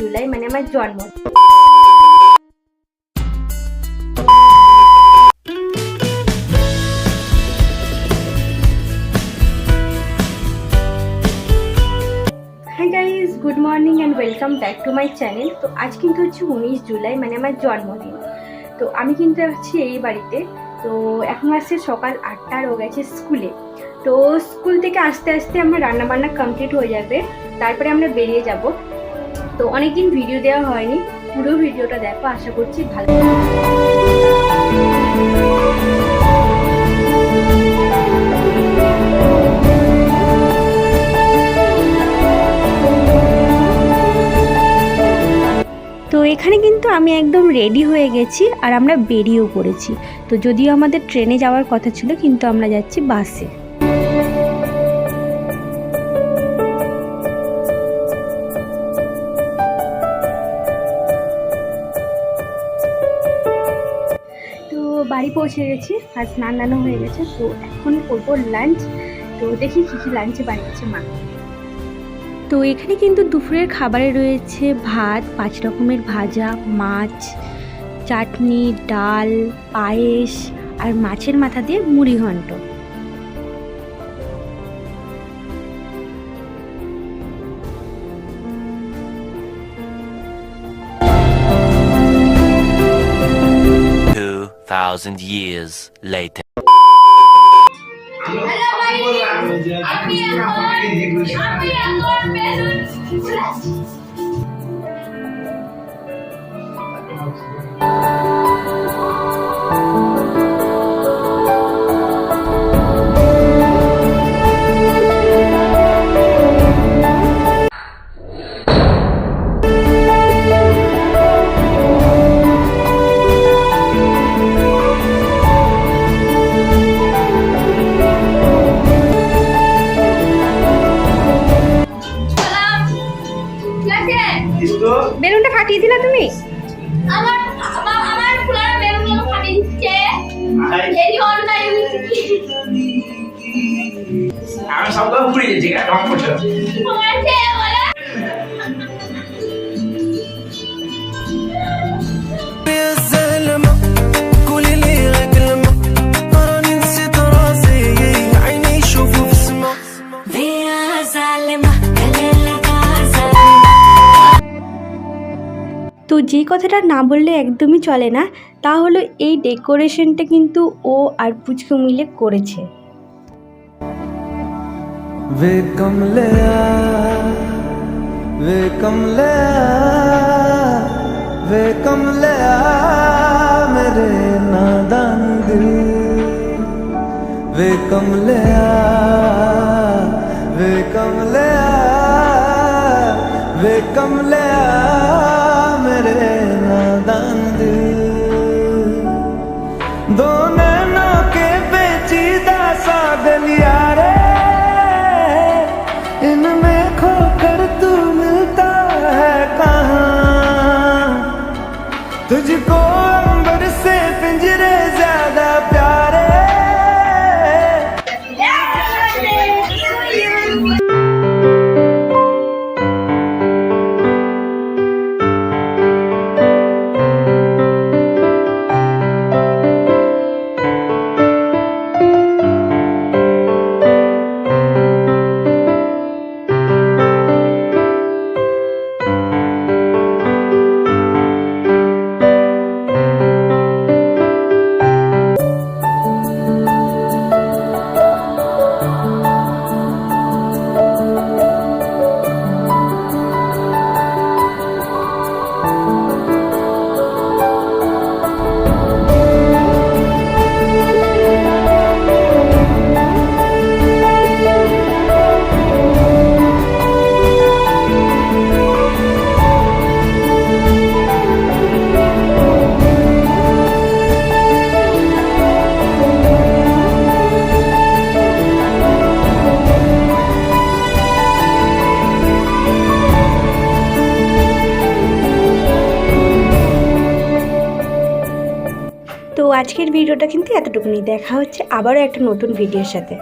জুলাই মানে আমার জন্ম। Good morning and welcome back to my channel তো আজ কিন্তু হচ্ছে উনিশ জুলাই মানে আমার জন্মদিন। তো আমি কিন্তু আছি এই বাড়িতে। তো এখন আসছে সকাল আটটার ও গেছে স্কুলে। তো স্কুল থেকে আসতে আসতে আমার রান্নাবান্না কমপ্লিট হয়ে যাবে। তারপরে আমরা বেরিয়ে যাব। তো অনেকদিন ভিডিও দেওয়া হয়নি। পুরো ভিডিওটা দেখো, আশা করছি ভালো তো এখানে কিন্তু আমি একদম রেডি হয়ে গেছি আর আমরা বেরিয়েও পড়েছি। তো যদিও আমাদের ট্রেনে যাওয়ার কথা ছিল, কিন্তু আমরা যাচ্ছি বাসে বাড়ি পৌঁছে গেছি আর স্নান নানো হয়ে গেছে, তো এখন করব লাঞ্চ তো দেখি কী কী লাঞ্চে বানিয়েছে মা। তো এখানে কিন্তু দুপুরের খাবারে রয়েছে ভাত, পাঁচ রকমের ভাজা, মাছ, চাটনি, ডাল, পায়েস আর মাছের মাথা দিয়ে মুড়ি ঘন্ট। Thousand years later. আমি ফাটিয়ে দিলা তুমি? আমার আমার আমার ফুলার বেলুন ফাটিয়ে দিচ্ছে। এরই অনলাইন আমি সবগুলো ঘুরে যাচ্ছি রং করছে তোমার যে কথাটা না বললে একদমই চলে না তা হলো এই ডেকোরেশনটা কিন্তু ও আর পুচকু মিলে করেছে वे कमले वे कमले वे कमले मेरे नादान दिल वे कमले वे कमले वे कमले de cor. আজকের ভিডিওটা কিন্তু এতটুকুনি। দেখা হচ্ছে আবারও একটা নতুন ভিডিওর সাথে।